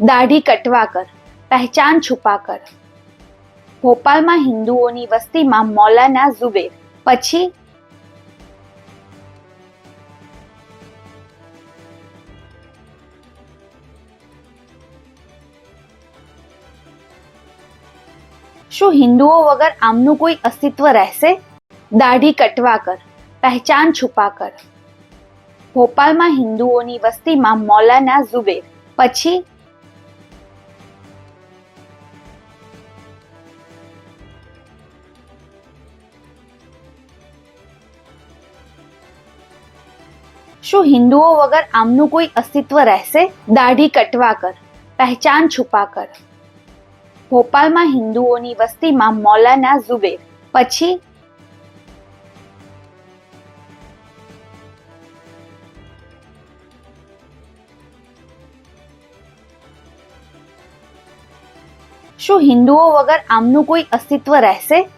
દાઢી કટવા કર, પહેચાન છુપા કર. ભોપાલમાં હિન્દુઓની વસ્તીમાં મૌલાના ઝુબેર. પછી? શું હિન્દુઓ વગર આમનું કોઈ અસ્તિત્વ રહેશે? દાઢી કટવા કર, પહેચાન છુપા કર. ભોપાલમાં હિન્દુઓની વસ્તીમાં મૌલાના ઝુબેર. પછી? શું હિન્દુઓ વગર આમનું કોઈ અસ્તિત્વ રહેશે? દાઢી કટવા કર, પહેચાન છુપા કર. ભોપાલમાં હિન્દુઓની વસ્તીમાં મૌલાના ઝુબેર. પછી? શું હિન્દુઓ વગર આમનું કોઈ અસ્તિત્વ રહેશે?